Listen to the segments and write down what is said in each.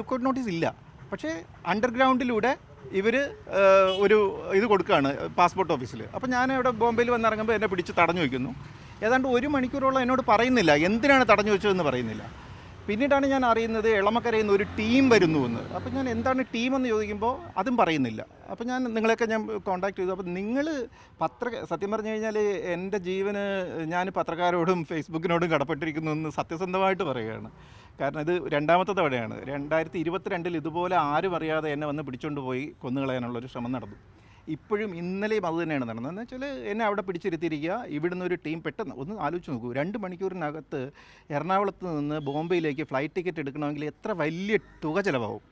Lookout notice ഇല്ല. പക്ഷേ അണ്ടർഗ്രൗണ്ടിലൂടെ ഇവർ ഒരു ഇത് കൊടുക്കുകയാണ് പാസ്പോർട്ട് ഓഫീസിൽ അപ്പോൾ ഞാൻ ഇവിടെ ബോംബെയിൽ വന്നിറങ്ങുമ്പോൾ എന്നെ പിടിച്ച് തടഞ്ഞു വയ്ക്കുന്നു. ഏതാണ്ട് ഒരു മണിക്കൂറോളം എന്നോട് പറയുന്നില്ല. എന്തിനാണ് തടഞ്ഞു വെച്ചതെന്ന് പറയുന്നില്ല. പിന്നീടാണ് ഞാൻ അറിയുന്നത് എളമക്കരയിൽ നിന്ന് ഒരു ടീം വരുന്നു എന്ന്. അപ്പോൾ ഞാൻ എന്താണ് ടീം എന്ന് ചോദിക്കുമ്പോൾ അതും പറയുന്നില്ല. അപ്പോൾ ഞാൻ നിങ്ങളെയൊക്കെ ഞാൻ കോൺടാക്ട് ചെയ്തു. അപ്പോൾ നിങ്ങൾ പത്ര സത്യം പറഞ്ഞു കഴിഞ്ഞാൽ എന്റെ ജീവന് ഞാൻ പത്രക്കാരോടും ഫേസ്ബുക്കിനോടും കടപ്പെട്ടിരിക്കുന്നു എന്ന് സത്യസന്ധമായിട്ട് പറയുകയാണ്. കാരണം ഇത് രണ്ടാമത്തെ തവണയാണ്. രണ്ടായിരത്തി ഇരുപത്തിരണ്ടിൽ ഇതുപോലെ ആരും അറിയാതെ എന്നെ വന്ന് പിടിച്ചുകൊണ്ട് പോയി കൊന്നുകളയാനുള്ളൊരു ശ്രമം നടന്നു. ഇപ്പോഴും ഇന്നലെയും അത് തന്നെയാണ് നടന്നത്. എന്ന് വെച്ചാൽ എന്നെ അവിടെ പിടിച്ചിരുത്തിയിരിക്കുക. ഇവിടുന്ന് ഒരു ടീം പെട്ടെന്ന് ഒന്ന് ആലോചിച്ച് നോക്കൂ. രണ്ട് മണിക്കൂറിനകത്ത് എറണാകുളത്ത് നിന്ന് ബോംബെയിലേക്ക് ഫ്ലൈറ്റ് ടിക്കറ്റ് എടുക്കണമെങ്കിൽ എത്ര വലിയ തുക ചിലവാകും?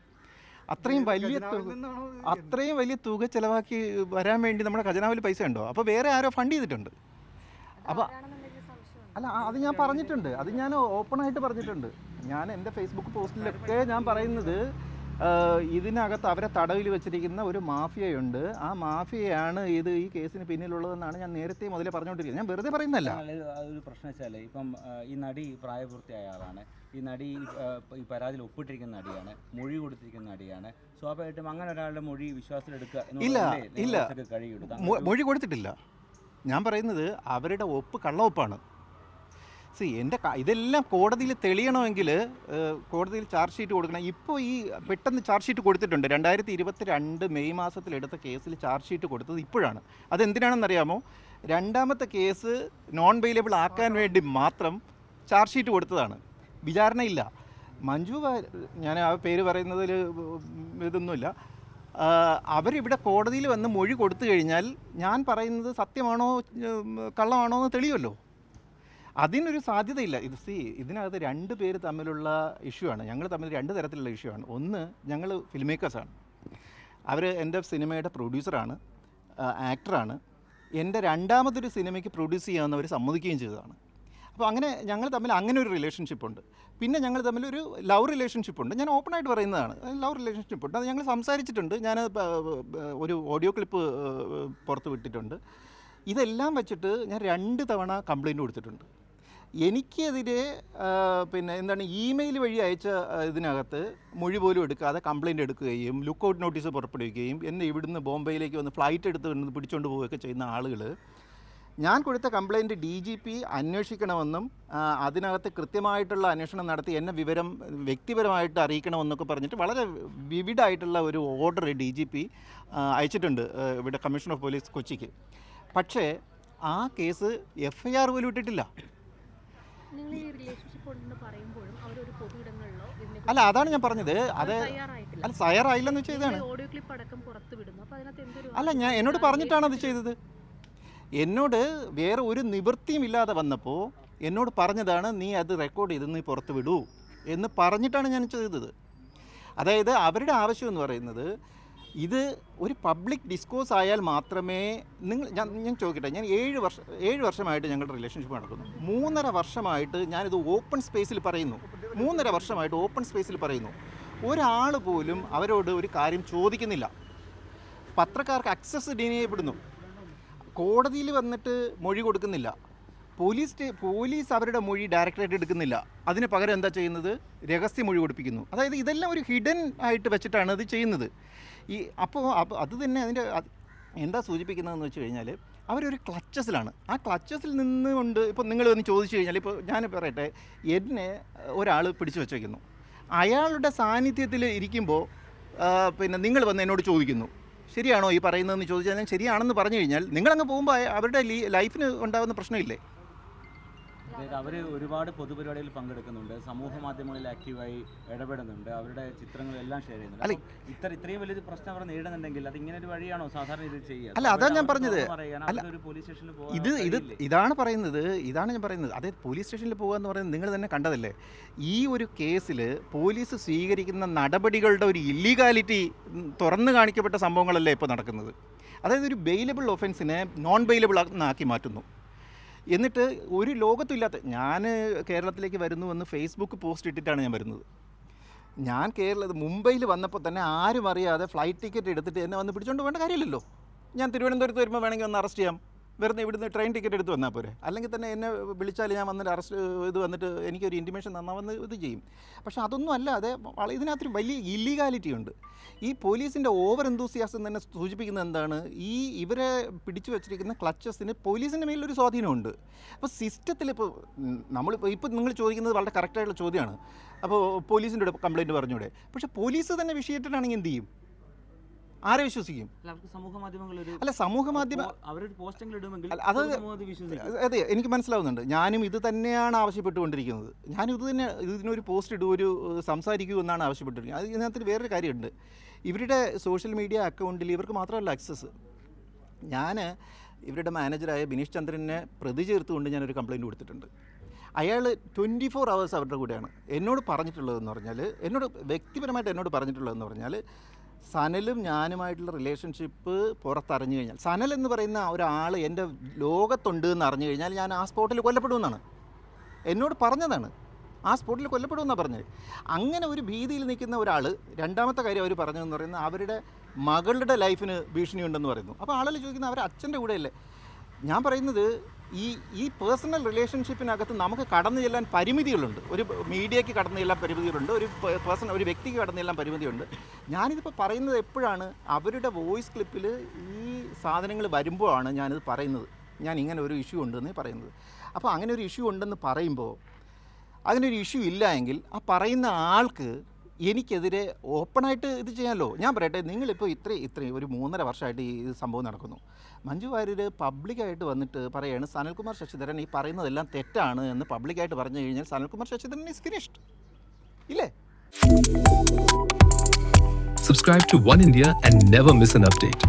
അത്രയും വലിയ തുക അത്രയും വലിയ തുക ചിലവാക്കി വരാൻ വേണ്ടി നമ്മുടെ ഖജനാവിൽ പൈസ ഉണ്ടോ? അപ്പോൾ വേറെ ആരോ ഫണ്ട് ചെയ്തിട്ടുണ്ട്. അപ്പോൾ അല്ല അത് ഞാൻ പറഞ്ഞിട്ടുണ്ട്. അത് ഞാൻ ഓപ്പണായിട്ട് പറഞ്ഞിട്ടുണ്ട്. ഞാൻ എന്റെ ഫേസ്ബുക്ക് പോസ്റ്റിലൊക്കെ ഞാൻ പറയുന്നത് ഇതിനകത്ത് അവരെ തടവിൽ വെച്ചിരിക്കുന്ന ഒരു മാഫിയയുണ്ട്. ആ മാഫിയയാണ് ഇത് ഈ കേസിന് പിന്നിലുള്ളതെന്നാണ് ഞാൻ നേരത്തെ മുതലേ പറഞ്ഞുകൊണ്ടിരിക്കുന്നത്. ഞാൻ വെറുതെ പറയുന്നല്ല അതൊരു പ്രശ്നം വെച്ചാൽ ഇപ്പം ഈ നടി പ്രായപൂർത്തിയായ ആളാണ്. ഈ നടി ഈ പരാതിയിൽ ഒപ്പിട്ടിരിക്കുന്ന നടിയാണ്. മൊഴി കൊടുത്തിരിക്കുന്ന നടിയാണ്. സ്വാഭാവികമായിട്ടും അങ്ങനെ ഒരാളുടെ മൊഴി വിശ്വാസത്തിലെടുക്കുക ഇല്ല, ഇല്ല. മൊഴി കൊടുത്തിട്ടില്ല. ഞാൻ പറയുന്നത് അവരുടെ ഒപ്പ് കള്ളവൊപ്പാണ്. സി എന്റെ ഇതെല്ലാം കോടതിയിൽ തെളിയണമെങ്കിൽ കോടതിയിൽ ചാർജ് ഷീറ്റ് കൊടുക്കണം. ഇപ്പോൾ ഈ പെട്ടെന്ന് ചാർജ് ഷീറ്റ് കൊടുത്തിട്ടുണ്ട്. രണ്ടായിരത്തി ഇരുപത്തി രണ്ട് മെയ് മാസത്തിലെടുത്ത കേസിൽ ചാർജ് ഷീറ്റ് കൊടുത്തത് ഇപ്പോഴാണ്. അതെന്തിനാണെന്നറിയാമോ രണ്ടാമത്തെ കേസ് നോൺ വെയിലബിൾ ആക്കാൻ വേണ്ടി മാത്രം ചാർജ് ഷീറ്റ് കൊടുത്തതാണ്. വിചാരണയില്ല. മഞ്ജു ഞാൻ ആ പേര് പറയുന്നതിൽ ഇതൊന്നുമില്ല. അവരിവിടെ കോടതിയിൽ വന്ന് മൊഴി കൊടുത്തു കഴിഞ്ഞാൽ ഞാൻ പറയുന്നത് സത്യമാണോ കള്ളമാണോ എന്ന് തെളിയുമല്ലോ. അതിനൊരു സാധ്യതയില്ല. ഇത് സി ഇതിനകത്ത് രണ്ട് പേര് തമ്മിലുള്ള ഇഷ്യൂ ആണ്. ഞങ്ങൾ തമ്മിൽ രണ്ട് തരത്തിലുള്ള ഇഷ്യൂ ആണ്. ഒന്ന് ഞങ്ങൾ ഫിലിം മേക്കേഴ്സാണ് അവർ എന്റെ സിനിമയുടെ പ്രൊഡ്യൂസറാണ് ആക്ടറാണ് എന്റെ രണ്ടാമതൊരു സിനിമയ്ക്ക് പ്രൊഡ്യൂസ് ചെയ്യാമെന്ന് അവർ സമ്മതിക്കുകയും ചെയ്തതാണ്. അപ്പോൾ അങ്ങനെ ഞങ്ങൾ തമ്മിൽ അങ്ങനെ ഒരു റിലേഷൻഷിപ്പ് ഉണ്ട്. പിന്നെ ഞങ്ങൾ തമ്മിൽ ഒരു ലവ് റിലേഷൻഷിപ്പ് ഉണ്ട്. ഞാൻ ഓപ്പണായിട്ട് പറയുന്നതാണ്. ലവ് റിലേഷൻഷിപ്പ് ഉണ്ട്. അത് ഞങ്ങൾ സംസാരിച്ചിട്ടുണ്ട്. ഞാൻ ഒരു ഓഡിയോ ക്ലിപ്പ് പുറത്ത് വിട്ടിട്ടുണ്ട്. ഇതെല്ലാം വെച്ചിട്ട് ഞാൻ രണ്ട് തവണ കംപ്ലയിന്റ് കൊടുത്തിട്ടുണ്ട്. എനിക്കെതിരെ പിന്നെ എന്താണ് ഇമെയിൽ വഴി അയച്ച ഇതിനകത്ത് മൊഴി പോലും എടുക്കാതെ കംപ്ലയിന്റ് എടുക്കുകയും ലുക്കൗട്ട് നോട്ടീസ് പുറപ്പെടുവിക്കുകയും എന്നെ ഇവിടുന്ന് ബോംബെയിലേക്ക് വന്ന് ഫ്ലൈറ്റ് എടുത്ത് പിടിച്ചുകൊണ്ട് പോവുകയൊക്കെ ചെയ്യുന്ന ആളുകൾ ഞാൻ കൊടുത്ത കംപ്ലയിന്റ് ഡി ജി പി അന്വേഷിക്കണമെന്നും അതിനകത്ത് കൃത്യമായിട്ടുള്ള അന്വേഷണം നടത്തി എന്നെ വിവരം വ്യക്തിപരമായിട്ട് അറിയിക്കണമെന്നൊക്കെ പറഞ്ഞിട്ട് വളരെ വിവിഡായിട്ടുള്ള ഒരു ഓർഡർ ഡി ജി പി അയച്ചിട്ടുണ്ട് ഇവിടെ കമ്മീഷൻ ഓഫ് പോലീസ് കൊച്ചിക്ക്. പക്ഷേ ആ കേസ് എഫ് ഐ ആർ പോലും ഇട്ടിട്ടില്ല. അല്ല അതാണ് ഞാൻ പറഞ്ഞത്. അത് അല്ല തയ്യാറായില്ലെന്ന് വെച്ചാൽ ഇതാണ് അല്ല ഞാൻ എന്നോട് പറഞ്ഞിട്ടാണ് അത് ചെയ്തത്. എന്നോട് വേറെ ഒരു നിവൃത്തിയും ഇല്ലാതെ വന്നപ്പോൾ എന്നോട് പറഞ്ഞതാണ് നീ അത് റെക്കോർഡ് ചെയ്ത് നീ പുറത്ത് വിടൂ എന്ന് പറഞ്ഞിട്ടാണ് ഞാൻ ചെയ്തത്. അതായത് അവരുടെ ആവശ്യം എന്ന് പറയുന്നത് ഇത് ഒരു പബ്ലിക് ഡിസ്കോസ് ആയാൽ മാത്രമേ നിങ്ങൾ ഞാൻ ഞാൻ ചോദിക്കട്ടെ ഞാൻ ഏഴ് വർഷം ഏഴ് വർഷമായിട്ട് ഞങ്ങളുടെ റിലേഷൻഷിപ്പ് നടക്കുന്നു. മൂന്നര വർഷമായിട്ട് ഞാനിത് ഓപ്പൺ സ്പേസിൽ പറയുന്നു. മൂന്നര വർഷമായിട്ട് ഓപ്പൺ സ്പേസിൽ പറയുന്നു. ഒരാൾ പോലും അവരോട് ഒരു കാര്യം ചോദിക്കുന്നില്ല. പത്രക്കാർക്ക് അക്സസ് ഡീൻ ചെയ്യപ്പെടുന്നു കോടതിയിൽ വന്നിട്ട് മൊഴി കൊടുക്കുന്നില്ല. പോലീസ് പോലീസ് അവരുടെ മൊഴി ഡയറക്റ്റായിട്ട് എടുക്കുന്നില്ല. അതിന് പകരം എന്താ ചെയ്യുന്നത്? രഹസ്യ മൊഴി കൊടുപ്പിക്കുന്നു. അതായത് ഇതെല്ലാം ഒരു ഹിഡൻ ആയിട്ട് വെച്ചിട്ടാണ് ഇത് ചെയ്യുന്നത്. ഈ അപ്പോൾ അത് തന്നെ അതിന്റെ അത് എന്താ സൂചിപ്പിക്കുന്നതെന്ന് വെച്ച് കഴിഞ്ഞാൽ അവരൊരു ക്ലച്ചസിലാണ്. ആ ക്ലച്ചസിൽ നിന്നുകൊണ്ട് ഇപ്പോൾ നിങ്ങൾ ഒന്ന് ചോദിച്ചു കഴിഞ്ഞാൽ ഇപ്പോൾ ഞാൻ പറയട്ടെ എന്നെ ഒരാൾ പിടിച്ചു വെച്ചേക്കുന്നു. അയാളുടെ സാന്നിധ്യത്തിൽ ഇരിക്കുമ്പോൾ പിന്നെ നിങ്ങൾ വന്ന് എന്നോട് ചോദിക്കുന്നു. ശരിയാണോ ഈ പറയുന്നതെന്ന് ചോദിച്ചാൽ ഞാൻ ശരിയാണെന്ന് പറഞ്ഞു കഴിഞ്ഞാൽ നിങ്ങളങ്ങ് പോകുമ്പോൾ അവരുടെ ലൈഫിന് ഉണ്ടാകുന്ന പ്രശ്നമില്ലേ? അതായത് അവർ ഒരുപാട് പൊതുപരിപാടികളിൽ പങ്കെടുക്കുന്നുണ്ട് സമൂഹ മാധ്യമങ്ങളിൽ ആക്റ്റീവായി ഇടപെടുന്നുണ്ട് അവരുടെ ചിത്രങ്ങളെല്ലാം ഷെയർ ചെയ്യുന്നുണ്ട്. ഇത്ര ഇത്രയും വലിയൊരു പ്രശ്നം അവർ നേടുന്നുണ്ടെങ്കിൽ അത് ഇങ്ങനെ ഒരു വഴിയാണോ സാധാരണ ഇത് ചെയ്യുക? അല്ല, അതാ ഞാൻ പറഞ്ഞത്. ഇത് ഇത് ഇതാണ് പറയുന്നത് ഇതാണ് ഞാൻ പറയുന്നത്. അതായത് പോലീസ് സ്റ്റേഷനിൽ പോകുക എന്ന് പറയുന്നത് നിങ്ങൾ തന്നെ കണ്ടതല്ലേ? ഈ ഒരു കേസിൽ പോലീസ് സ്വീകരിക്കുന്ന നടപടികളുടെ ഒരു ഇല്ലീഗാലിറ്റി തുറന്നു കാണിക്കപ്പെട്ട സംഭവങ്ങളല്ലേ ഇപ്പോൾ നടക്കുന്നത്? അതായത് ഒരു ബെയിലബിൾ ഒഫൻസിനെ നോൺ ബെയിലബിൾ ആക്കി മാറ്റുന്നു. എന്നിട്ട് ഒരു ലോകത്തും ഇല്ലാത്ത ഞാൻ കേരളത്തിലേക്ക് വരുന്നു എന്ന് ഫേസ്ബുക്ക് പോസ്റ്റ് ഇട്ടിട്ടാണ് ഞാൻ വരുന്നത്. ഞാൻ കേരളത്തിൽ മുംബൈയിൽ വന്നപ്പോൾ തന്നെ ആരും അറിയാതെ ഫ്ലൈറ്റ് ടിക്കറ്റ് എടുത്തിട്ട് എന്നെ വന്ന് പിടിച്ചോണ്ട് വേണ്ട കാര്യമില്ലല്ലോ. ഞാൻ തിരുവനന്തപുരത്ത് വരുമ്പോൾ വേണമെങ്കിൽ ഒന്ന് അറസ്റ്റ് ചെയ്യാം. വെറുതെ ഇവിടുന്ന് ട്രെയിൻ ടിക്കറ്റ് എടുത്ത് വന്നാൽ പോരെ? അല്ലെങ്കിൽ തന്നെ എന്നെ വിളിച്ചാൽ ഞാൻ വന്നിട്ട് അറസ്റ്റ് ഇത് വന്നിട്ട് എനിക്കൊരു ഇന്റിമേഷൻ തന്നാമെന്ന് ഇത് ചെയ്യും. പക്ഷേ അതൊന്നും അല്ലാതെ ഇതിനകത്തൊരു വലിയ ഇല്ലീഗാലിറ്റി ഉണ്ട്. ഈ പോലീസിന്റെ ഓവർ എന്തൂസിയാസം തന്നെ സൂചിപ്പിക്കുന്നത് എന്താണ്? ഈ ഇവരെ പിടിച്ചു വച്ചിരിക്കുന്ന ക്ലച്ചസിന് പോലീസിന്റെ മേലൊരു സ്വാധീനമുണ്ട് അപ്പോൾ സിസ്റ്റത്തിൽ ഇപ്പോൾ നമ്മൾ ഇപ്പോൾ നിങ്ങൾ ചോദിക്കുന്നത് വളരെ കറക്റ്റായിട്ടുള്ള ചോദ്യമാണ്. അപ്പോൾ പോലീസിന്റെ കംപ്ലയിന്റ് പറഞ്ഞൂടെ. പക്ഷേ പോലീസ് തന്നെ വിഷയത്തിലാണെങ്കിൽ എന്ത് ചെയ്യും? ആരെ വിശ്വസിക്കും? അല്ല, സമൂഹ മാധ്യമ അത് എനിക്ക് മനസ്സിലാവുന്നുണ്ട്. ഞാനും ഇത് തന്നെയാണ് ആവശ്യപ്പെട്ടുകൊണ്ടിരിക്കുന്നത്. ഞാനും ഇത് തന്നെ ഇതിനൊരു പോസ്റ്റ് ഇടൂ ഒരു സംസാരിക്കൂ എന്നാണ് ആവശ്യപ്പെട്ടിരിക്കുന്നത്. അത് ഇതിനകത്ത് വേറൊരു കാര്യമുണ്ട്. ഇവരുടെ സോഷ്യൽ മീഡിയ അക്കൗണ്ടിൽ ഇവർക്ക് മാത്രമല്ല ആക്സസ് ഞാൻ ഇവരുടെ മാനേജറായ ബിനീഷ് ചന്ദ്രനെ പ്രതി ചേർത്തുകൊണ്ട് ഞാനൊരു കംപ്ലയിന്റ് കൊടുത്തിട്ടുണ്ട്. അയാൾ ട്വന്റി ഫോർ അവേഴ്സ് അവരുടെ കൂടെയാണ്. എന്നോട് പറഞ്ഞിട്ടുള്ളതെന്ന് പറഞ്ഞാൽ എന്നോട് വ്യക്തിപരമായിട്ട് എന്നോട് പറഞ്ഞിട്ടുള്ളതെന്ന് പറഞ്ഞാൽ സനലും ഞാനുമായിട്ടുള്ള റിലേഷൻഷിപ്പ് പുറത്തറിഞ്ഞു കഴിഞ്ഞാൽ സനൽ എന്ന് പറയുന്ന ഒരാൾ എന്റെ ലോകത്തുണ്ട് എന്ന് അറിഞ്ഞു കഴിഞ്ഞാൽ ഞാൻ ആ സ്പോട്ടിൽ കൊല്ലപ്പെടുമെന്നാണ്. എന്നോട് പറഞ്ഞതാണ്. ആ സ്പോട്ടിൽ കൊല്ലപ്പെടുമെന്നാണ് പറഞ്ഞത്. അങ്ങനെ ഒരു ഭീതിയിൽ നിൽക്കുന്ന ഒരാൾ രണ്ടാമത്തെ കാര്യം അവർ പറഞ്ഞതെന്ന് പറയുന്നത് അവരുടെ മകളുടെ ലൈഫിന് ഭീഷണിയുണ്ടെന്ന് പറയുന്നു. അപ്പോൾ ആളുകൾ ചോദിക്കുന്നത് അവർ അച്ഛന്റെ കൂടെയല്ലേ? ഞാൻ പറയുന്നത് ഈ ഈ പേഴ്സണൽ റിലേഷൻഷിപ്പിനകത്ത് നമുക്ക് കടന്നു ചെല്ലാൻ പരിമിതികളുണ്ട്. ഒരു മീഡിയയ്ക്ക് കടന്നു ചെല്ലാൻ പരിമിതികളുണ്ട്. ഒരു പേഴ്സൺ ഒരു വ്യക്തിക്ക് കടന്നു ചെല്ലാൻ പരിമിതിയുണ്ട്. ഞാനിതിപ്പോൾ പറയുന്നത് എപ്പോഴാണ് അവരുടെ വോയിസ് ക്ലിപ്പിൽ ഈ സാധനങ്ങൾ വരുമ്പോഴാണ് ഞാനിത് പറയുന്നത്. ഞാൻ ഇങ്ങനെ ഒരു ഇഷ്യൂ ഉണ്ടെന്ന് പറയുന്നത്. അപ്പോൾ അങ്ങനെ ഒരു ഇഷ്യൂ ഉണ്ടെന്ന് പറയുമ്പോൾ ഒരു ഇഷ്യൂ ഇല്ല എങ്കിൽ ആ പറയുന്ന ആൾക്ക് എനിക്കെതിരെ ഓപ്പണായിട്ട് ഇത് ചെയ്യാമല്ലോ ഞാൻ പറയട്ടെ നിങ്ങളിപ്പോൾ ഇത്രയും ഇത്രയും ഒരു മൂന്നര വർഷമായിട്ട് ഈ സംഭവം നടക്കുന്നു. മഞ്ജു വാര്യർ പബ്ലിക്കായിട്ട് വന്നിട്ട് പറയാണ് സനൽകുമാർ ശശിധരൻ ഈ പറയുന്നതെല്ലാം തെറ്റാണ് എന്ന് പബ്ലിക്കായിട്ട് പറഞ്ഞു കഴിഞ്ഞാൽ സനൽകുമാർ ശശിധരൻ ഈസ് ഫിനിഷ്ഡ് ഇല്ലേ? Subscribe to One India and never miss an update.